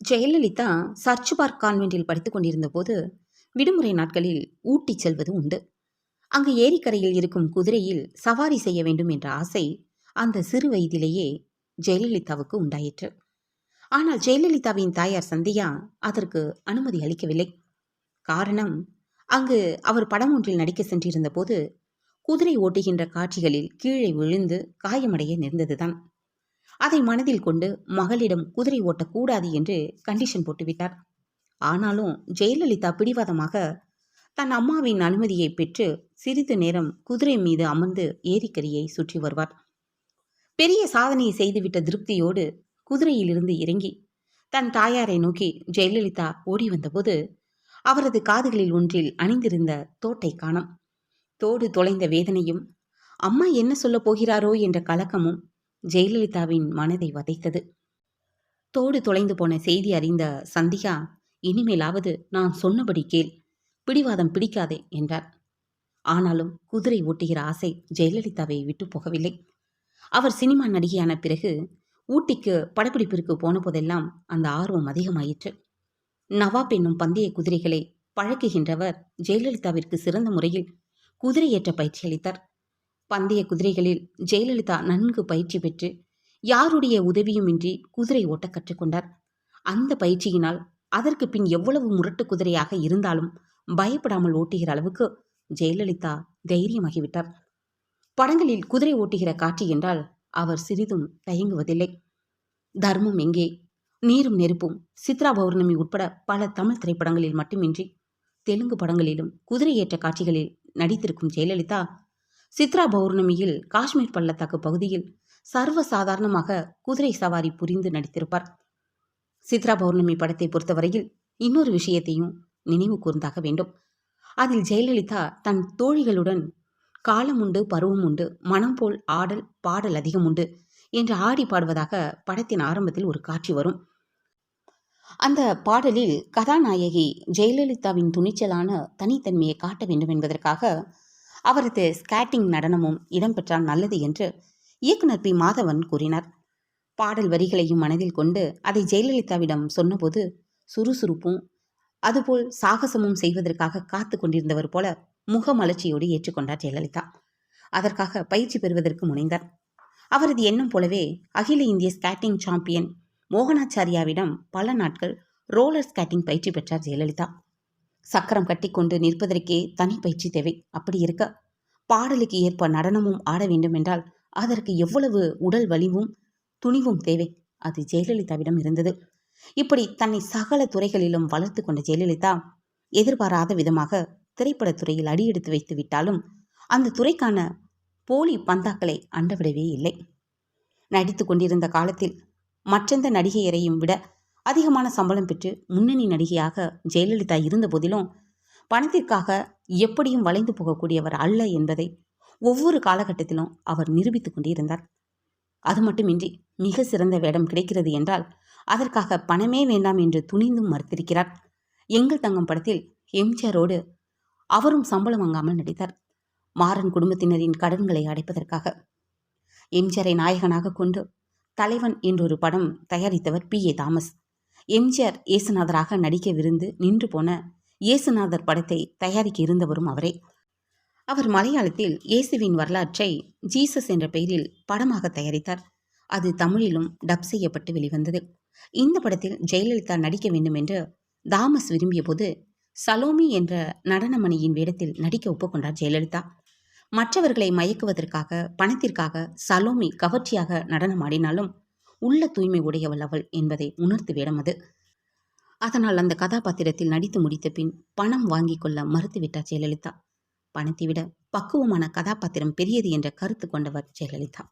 Jayalalithaa search park கான்வென்ட்டில் படித்துக் கொண்டிருந்த போது விடுமுறை நாட்களில் ஊட்டி செல்வது உண்டு. அங்கு ஏரிக்கரையில் இருக்கும் குதிரையில் சவாரி செய்ய வேண்டும் என்ற ஆசை அந்த சிறு வயதிலேயே ஜெயலலிதாவுக்கு உண்டாயிற்று. ஆனால் ஜெயலலிதாவின் தாயார் சந்தியா அதற்கு அனுமதி அளிக்கவில்லை. காரணம் அங்கு அவர் படம் ஒன்றில் நடிக்க சென்றிருந்த போது குதிரை ஓட்டுகின்ற காட்சிகளில் கீழே விழுந்து காயமடைய நேர்ந்ததுதான். அதை மனதில் கொண்டு மகளிடம் குதிரை ஓட்டக்கூடாது என்று கண்டிஷன் போட்டுவிட்டார். ஆனாலும் ஜெயலலிதா பிடிவாதமாக தன் அம்மாவின் அனுமதியை பெற்று சிறிது நேரம் குதிரை மீது அமர்ந்து ஏரிக்கரியை சுற்றி வருவார். பெரிய சாதனையை செய்துவிட்ட திருப்தியோடு குதிரையிலிருந்து இறங்கி தன் தாயாரை நோக்கி ஜெயலலிதா ஓடி வந்தபோது அவரது காதுகளில் ஒன்றில் அணிந்திருந்த தோட்டை காணம். தோடு தொலைந்த வேதனையும் அம்மா என்ன சொல்லப் போகிறாரோ என்ற கலக்கமும் ஜெயலலிதாவின் மனதை வதைத்தது. தோடு தொலைந்து போன செய்தி அறிந்த சந்தியா இனிமேலாவது நான் சொன்னபடி கேள். பிடிவாதம் பிடிக்காதே என்றார் ஆனாலும் குதிரை ஓட்டுகிற ஆசை ஜெயலலிதாவை விட்டு போகவில்லை. அவர் சினிமா நடிகையான பிறகு ஊட்டிக்கு படப்பிடிப்பிற்கு போன போதெல்லாம் அந்த ஆர்வம் அதிகமாயிற்று. நவாப் என்னும் பந்தய குதிரைகளை பழக்குகின்றவர் ஜெயலலிதாவிற்கு சிறந்த முறையில் குதிரையேற்ற பயிற்சி அளித்தார். பந்தய குதிரைகளில் ஜெயலலிதா நன்கு பயிற்சி பெற்று யாருடைய உதவியுமின்றி குதிரை ஓட்ட கற்றுக்கொண்டார் அந்த பயிற்சியினால் அதற்கு பின் எவ்வளவு முரட்டு குதிரையாக இருந்தாலும் பயப்படாமல் ஓட்டுகிற அளவுக்கு ஜெயலலிதா தைரியமாகிவிட்டார். படங்களில் குதிரை ஓட்டுகிற காட்சி என்றால் அவர் சிறிதும் தயங்குவதில்லை. தர்மம் எங்கே? நீரும் நெருப்பும் சித்ரா பௌர்ணமி உட்பட பல தமிழ் திரைப்படங்களில் மட்டுமின்றி தெலுங்கு படங்களிலும் குதிரையேற்ற காட்சிகளில் நடித்திருக்கும் ஜெயலலிதா சித்ரா பௌர்ணமியில் காஷ்மீர் பள்ளத்தாக்கு பகுதியில் சர்வ சாதாரணமாக குதிரை சவாரி புரிந்து நடித்திருப்பார். சித்ரா பௌர்ணமி படத்தை பொறுத்தவரையில் இன்னொரு விஷயத்தையும் நினைவு கூர்ந்தாக வேண்டும். அதில் ஜெயலலிதா தன் தோழிகளுடன் காலம் உண்டு பருவம் உண்டு மனம் போல் ஆடல் பாடல் அதிகம் உண்டு என்று ஆடி பாடுவதாக படத்தின் ஆரம்பத்தில் ஒரு காட்சி வரும். அந்த பாடலில் கதாநாயகி ஜெயலலிதாவின் துணிச்சலான தனித்தன்மையை காட்ட வேண்டும் என்பதற்காக அவரது ஸ்கேட்டிங் நடனமும் இடம்பெற்றால் நல்லது என்று இயக்குனர் பி. மாதவன் கூறினார். பாடல் வரிகளையும் மனதில் கொண்டு அதை ஜெயலலிதாவிடம் சொன்னபோது சுறுசுறுப்பும் அதுபோல் சாகசமும் செய்வதற்காக காத்து கொண்டிருந்தவர் போல முகமலர்ச்சியோடு ஏற்றுக்கொண்டார் ஜெயலலிதா. அதற்காக பயிற்சி பெறுவதற்கு முனைந்தார். அவரது எண்ணம் போலவே அகில இந்திய ஸ்கேட்டிங் சாம்பியன் மோகனாச்சாரியாவிடம் பல நாட்கள் ரோலர் ஸ்கேட்டிங் பயிற்சி பெற்றார் ஜெயலலிதா. சக்கரம் கட்டிக்கொண்டு நிற்பதற்கே தனி பயிற்சி தேவை. அப்படி இருக்க பாடலுக்கு ஏற்ப நடனமும் ஆட வேண்டும் என்றால் அதற்கு எவ்வளவு உடல் வலிவும் துணிவும் தேவை? அது ஜெயலலிதாவிடம் இருந்தது. இப்படி தன்னை சகல துறைகளிலும் வளர்த்து கொண்ட ஜெயலலிதா எதிர்பாராத விதமாக திரைப்படத்துறையில் அடியெடுத்து வைத்து விட்டாலும் அந்த துறைக்கான போலி பந்தாக்களை அண்டவிடவே இல்லை. நடித்து கொண்டிருந்த காலத்தில் மற்றெந்த நடிகையரையும் விட அதிகமான சம்பளம் பெற்று முன்னணி நடிகையாக ஜெயலலிதா இருந்த போதிலும் பணத்திற்காக எப்படியும் வளைந்து போகக்கூடியவர் அல்ல என்பதை ஒவ்வொரு காலகட்டத்திலும் அவர் நிரூபித்துக் கொண்டிருந்தார். அது மட்டுமின்றி மிக சிறந்த வேடம் கிடைக்கிறது என்றால் அதற்காக பணமே வேண்டாம் என்று துணிந்தும் மறுத்திருக்கிறார். எங்கள் தங்கம் படத்தில் எம்ஜிஆரோடு அவரும் சம்பளம் வாங்காமல் நடித்தார். மாறன் குடும்பத்தினரின் கடன்களை அடைப்பதற்காக எம்ஜிஆரை நாயகனாக கொண்டு தலைவன் என்றொரு படம் தயாரித்தவர் பி. ஏ. தாமஸ். எம்ஜிஆர் இயேசுநாதராக நடிக்கவிருந்து நின்று போன இயேசுநாதர் படத்தை தயாரிக்க இருந்தவரும் அவரே. அவர் மலையாளத்தில் இயேசுவின் வரலாற்றை ஜீசஸ் என்ற பெயரில் படமாக தயாரித்தார். அது தமிழிலும் டப் செய்யப்பட்டு வெளிவந்தது. இந்த படத்தில் ஜெயலலிதா நடிக்க வேண்டும் என்று தாமஸ் விரும்பிய போது சலோமி என்ற நடனமணியின் வேடத்தில் நடிக்க ஒப்புக்கொண்டார் ஜெயலலிதா. மற்றவர்களை மயக்குவதற்காக பணத்திற்காக சலோமி கவர்ச்சியாக நடனமாடினாலும் உள்ள தூய்மை உடையவள் அவள் என்பதை உணர்த்து வேடம் அது அதனால் அந்த கதாபாத்திரத்தில் நடித்து முடித்த பின் பணம் வாங்கிக் கொள்ள மறுத்துவிட்டார் ஜெயலலிதா. பணத்தை விட பக்குவமான கதாபாத்திரம் பெரியது என்ற கருத்து கொண்டவர் ஜெயலலிதா.